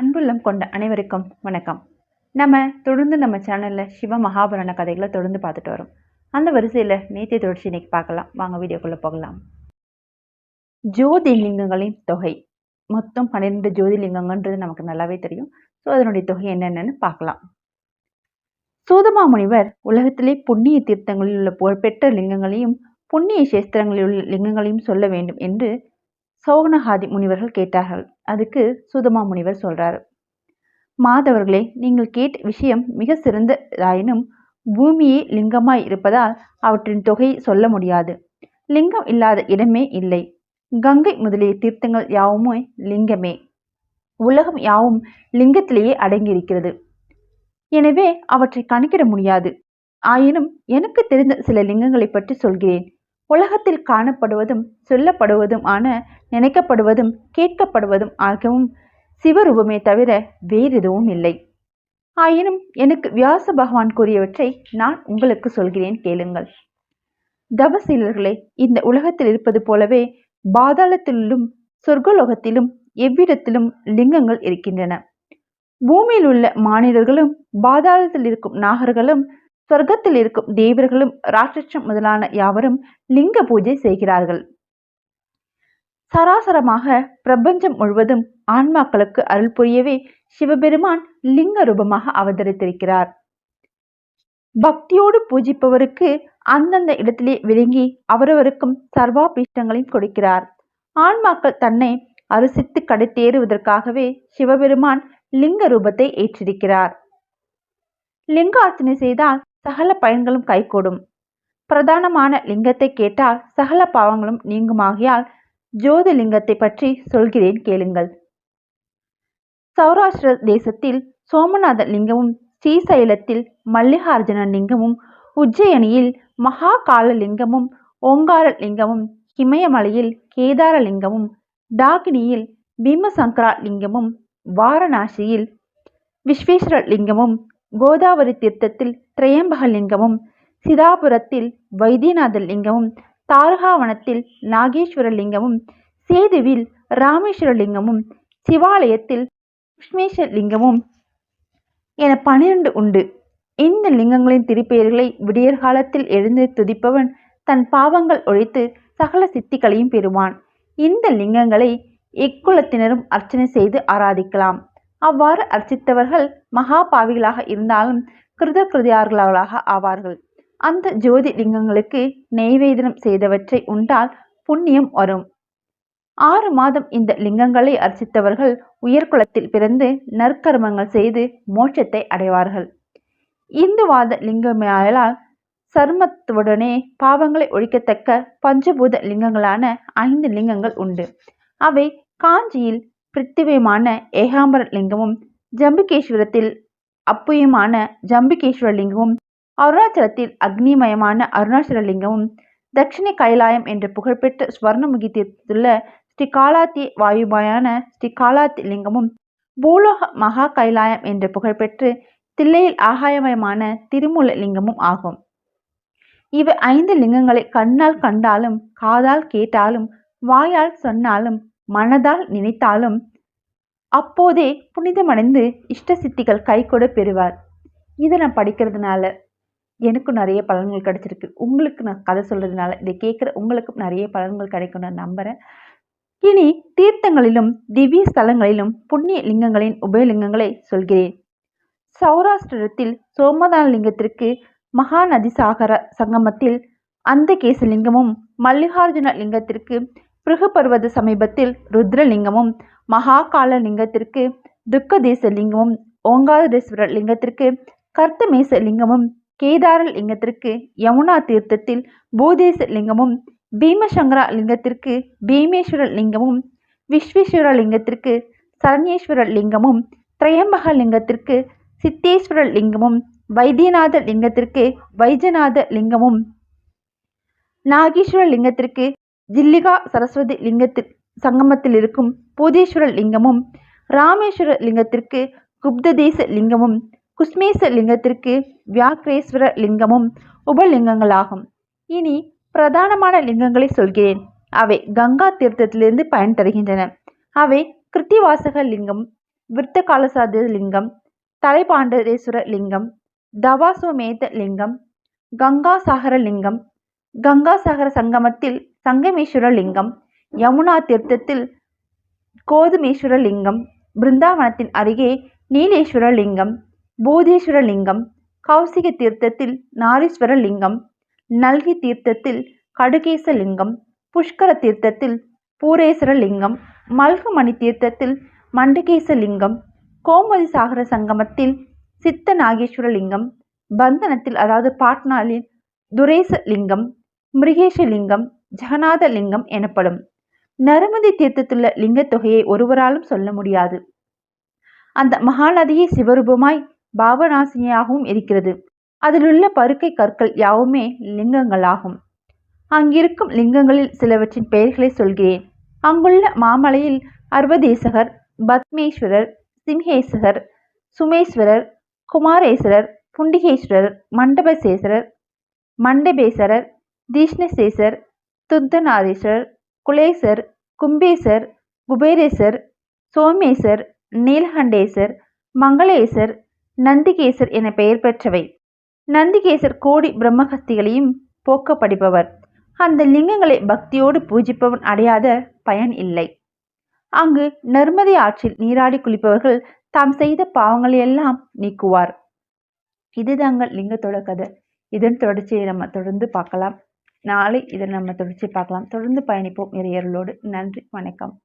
அன்புள்ளம் கொண்ட அனைவருக்கும் வணக்கம். நம்ம தொடர்ந்து நம்ம சேனலில் சிவ மகாபுராண கதைகளை தொடர்ந்து பார்த்துட்டு வரோம். அந்த வரிசையில் நேத்திய தொடர்ச்சி இன்னைக்கு பார்க்கலாம். வாங்க வீடியோக்குள்ளே போகலாம். ஜோதிலிங்கங்களின் தொகை. மொத்தம் பன்னிரெண்டு ஜோதிலிங்கங்கன்றது நமக்கு நல்லாவே தெரியும். ஸோ அதனுடைய தொகை என்னென்னு பார்க்கலாம். சூதமா முனிவர் உலகத்திலே புண்ணிய தீர்த்தங்களில் உள்ள புகழ்பெற்ற லிங்கங்களையும் புண்ணிய சேஸ்திரங்களில் உள்ள லிங்கங்களையும் சொல்ல வேண்டும் என்று சோகனஹாதி முனிவர்கள் கேட்டார்கள். அதுக்கு சுதமா முனிவர் சொல்றாரு. மாதவர்களே நீங்கள் கேட்ட விஷயம் மிக சிறந்ததாயினும் பூமியே லிங்கமாய் இருப்பதால் அவற்றின் தொகையை சொல்ல முடியாது. லிங்கம் இல்லாத இடமே இல்லை. கங்கை முதலிய தீர்த்தங்கள் யாவுமே லிங்கமே. உலகம் யாவும் லிங்கத்திலேயே அடங்கியிருக்கிறது. எனவே அவற்றை கணக்கிட முடியாது. ஆயினும் எனக்கு தெரிந்த சில லிங்கங்களை பற்றி சொல்கிறேன். உலகத்தில் காணப்படுவதும் சொல்லப்படுவதும் ஆன நினைக்கப்படுவதும் கேட்கப்படுவதும் ஆகவும் சிவரூபமே தவிர வேறு எதுவும் இல்லை. ஆயினும் எனக்கு வியாச பகவான் கூறியவற்றை நான் உங்களுக்கு சொல்கிறேன் கேளுங்கள். தவசீலர்களே இந்த உலகத்தில் இருப்பது போலவே பாதாளத்திலும் சொர்க்கலோகத்திலும் எவ்விடத்திலும் லிங்கங்கள் இருக்கின்றன. பூமியில் உள்ள மானிடர்களும் பாதாளத்தில் இருக்கும் நாகர்களும் சொர்க்கத்தில் இருக்கும் தேவர்களும் ராட்சசம் முதலான யாவரும் லிங்க பூஜை செய்கிறார்கள். சராசரமாக பிரபஞ்சம் முழுவதும் ஆன்மாக்களுக்கு அருள் புரியவே சிவபெருமான் லிங்க ரூபமாக அவதரித்திருக்கிறார். பக்தியோடு பூஜிப்பவருக்கு அந்தந்த இடத்திலே விளங்கி அவரவருக்கும் சர்வாபீஷ்டங்களையும் கொடுக்கிறார். ஆன்மாக்கள் தன்னை அரிசித்து கடைத்தேறுவதற்காகவே சிவபெருமான் லிங்க ரூபத்தை ஏற்றிருக்கிறார். லிங்கார்ச்சனை செய்தால் சகல பயன்களும் கைகூடும். பிரதானமான லிங்கத்தை கேட்டால் சகல பாவங்களும் நீங்குமாகியால் ஜோதிலிங்கத்தை பற்றி சொல்கிறேன் கேளுங்கள். சௌராஷ்டிர தேசத்தில் சோமநாத லிங்கமும் ஸ்ரீசைலத்தில் மல்லிகார்ஜுன லிங்கமும் உஜ்ஜயனியில் மகாகால லிங்கமும் ஓங்கார லிங்கமும் இமயமலையில் கேதார லிங்கமும் டாகினியில் பீமசங்கரா லிங்கமும் வாரணாசியில் விஸ்வேஸ்வர லிங்கமும் கோதாவரி தீர்த்தத்தில் திரையம்பக லிங்கமும் சிதாபுரத்தில் வைத்தியநாத லிங்கமும் தாரகாவனத்தில் நாகேஸ்வர லிங்கமும் சேதுவில் ராமேஸ்வர லிங்கமும் சிவாலயத்தில் உஷ்மேஸ்வர லிங்கமும் என பனிரெண்டு உண்டு. இந்த லிங்கங்களின் திருப்பெயர்களை விடியற்காலத்தில் எழுந்து துதிப்பவன் தன் பாவங்கள் ஒழித்து சகல சித்திகளையும் பெறுவான். இந்த லிங்கங்களை எக்குலத்தினரும் அர்ச்சனை செய்து ஆராதிக்கலாம். அவ்வாறு அர்ச்சித்தவர்கள் மகா பாவிகளாக இருந்தாலும் கிருத கிருதியார்களாக ஆவார்கள். அந்த ஜோதி லிங்கங்களுக்கு நெய்வேதனம் செய்தவற்றை உண்டால் புண்ணியம் வரும். ஆறு மாதம் இந்த லிங்கங்களை அர்ச்சித்தவர்கள் உயர்குலத்தில் பிறந்து நற்கர்மங்கள் செய்து மோட்சத்தை அடைவார்கள். இந்துவாத லிங்கமையால் சர்மத்துடனே பாவங்களை ஒழிக்கத்தக்க பஞ்சபூத லிங்கங்களான ஐந்து லிங்கங்கள் உண்டு. அவை காஞ்சியில் பிருத்திவியமான ஏகாம்பர லிங்கமும் ஜம்பிகேஸ்வரத்தில் அப்புயமான ஜம்பிகேஸ்வர லிங்கமும் அருணாச்சலத்தில் அக்னிமயமான அருணாச்சல லிங்கமும் தட்சிண கைலாயம் என்ற புகழ்பெற்ற ஸ்வர்ணமுகி தீர்த்துள்ள ஸ்ரீ காலாத்தி வாயுபாயான ஸ்ரீ காலாத்தி லிங்கமும் பூலோக மகா கைலாயம் என்ற புகழ்பெற்று தில்லையில் ஆகாயமயமான திருமூல லிங்கமும் ஆகும். இவை ஐந்து லிங்கங்களை கண்ணால் கண்டாலும் காதால் கேட்டாலும் வாயால் சொன்னாலும் மனதால் நினைத்தாலும் அப்போதே புனிதமடைந்து இஷ்ட சித்திகள் கைகொட பெறுவார். இதை நான் படிக்கிறதுனால எனக்கும் நிறைய பலன்கள் கிடைச்சிருக்கு. உங்களுக்கு நான் கதை சொல்கிறதுனால இதை கேட்குற உங்களுக்கும் நிறைய பலன்கள் கிடைக்கும் நான் நம்புகிறேன் இனி தீர்த்தங்களிலும் திவ்ய ஸ்தலங்களிலும் புண்ணிய லிங்கங்களின் உபயலிங்கங்களை சொல்கிறேன். சௌராஷ்டிரத்தில் சோமதான லிங்கத்திற்கு மகாநதி சாகர சங்கமத்தில் அந்த கேசலிங்கமும் மல்லிகார்ஜுன லிங்கத்திற்கு பிருகபர்வத சமீபத்தில் ருத்ரலிங்கமும் மகாகால லிங்கத்திற்கு துக்கதேச லிங்கமும் ஓங்காரேஸ்வரர் லிங்கத்திற்கு கர்த்தமேச லிங்கமும் கேதார லிங்கத்திற்கு யமுனா தீர்த்தத்தில் பூதேச லிங்கமும் பீமசங்கரா லிங்கத்திற்கு பீமேஸ்வர லிங்கமும் விஸ்வேஸ்வர லிங்கத்திற்கு சரண்யேஸ்வர லிங்கமும் திரையம்பக லிங்கத்திற்கு சித்தேஸ்வர லிங்கமும் வைத்தியநாத லிங்கத்திற்கு வைஜநாத லிங்கமும் நாகேஸ்வர லிங்கத்திற்கு ஜில்லிகா சரஸ்வதி லிங்கத்தில் சங்கமத்தில் இருக்கும் பூதேஸ்வர லிங்கமும் ராமேஸ்வர லிங்கத்திற்கு குப்ததேச லிங்கமும் குஸ்மேச லிங்கத்திற்கு வியாக்ரேஸ்வர லிங்கமும் உபலிங்கங்களாகும். இனி பிரதானமான லிங்கங்களை சொல்கிறேன். அவை கங்கா தீர்த்தத்திலிருந்து பயன் தருகின்றன. அவை கிருத்திவாசக லிங்கம் விருத்தகாலசாத லிங்கம் தலைபாண்டரேஸ்வர லிங்கம் தவாசுமேத லிங்கம் கங்காசாகர லிங்கம் கங்காசாகர சங்கமத்தில் சங்கமேஸ்வர லிங்கம் யமுனா தீர்த்தத்தில் கோதுமேஸ்வர லிங்கம் பிருந்தாவனத்தின் அருகே நீலேஸ்வர லிங்கம் பூதேஸ்வர லிங்கம் கௌசிக தீர்த்தத்தில் நாரீஸ்வர லிங்கம் நல்கி தீர்த்தத்தில் கடுகேச லிங்கம் புஷ்கர தீர்த்தத்தில் பூரேஸ்வர லிங்கம் மல்கமணி தீர்த்தத்தில் மண்டகேச லிங்கம் கோமதி சாகர சங்கமத்தில் சித்த நாகேஸ்வர லிங்கம் பந்தனத்தில் அதாவது பாட்னாலில் துரேச லிங்கம் மிருகேஷ லிங்கம் ஜெகநாத லிங்கம் எனப்படும். நருமதி தீர்த்தத்துள்ள லிங்க தொகையை ஒருவராலும் சொல்ல முடியாது. அந்த மகாநதியே சிவரூபமாய் பாவநாசினியாகவும் இருக்கிறது. அதிலுள்ள பருக்கை கற்கள் யாவுமே லிங்கங்களாகும். அங்கிருக்கும் லிங்கங்களில் சிலவற்றின் பெயர்களை சொல்கிறேன். அங்குள்ள மாமலையில் அர்வதேசகர் பத்மேஸ்வரர் சிம்ஹேஸ்வரர் சுமேஸ்வரர் குமாரேஸ்வரர் புண்டிகேஸ்வரர் மண்டபசேஸ்வரர் மண்டபேசரர் தீஷ்ணசேசர் துத்தநாதேஸ்வரர் குலேசர் கும்பேசர் குபேரேசர் சோமேசர் நீலகண்டேசர் மங்களேசர் நந்திகேசர் என பெயர் பெற்றவை. நந்திகேசர் கோடி பிரம்மஹஸ்திகளையும் போக்கப்படுபவர். அந்த லிங்கங்களை பக்தியோடு பூஜிப்பவன் அடையாத பயன் இல்லை. அங்கு நர்மதை ஆற்றில் நீராடி குளிப்பவர்கள் தாம் செய்த பாவங்களையெல்லாம் நீக்குவார். இது தாங்கள் லிங்கத்தோட கதை. இதன் தொடர்ச்சியை நம்ம தொடர்ந்து பார்க்கலாம். நாளை இதை நம்ம தொடர்ச்சி பார்க்கலாம். தொடர்ந்து பயணிப்போம். இறையர்களோடு நன்றி. வணக்கம்.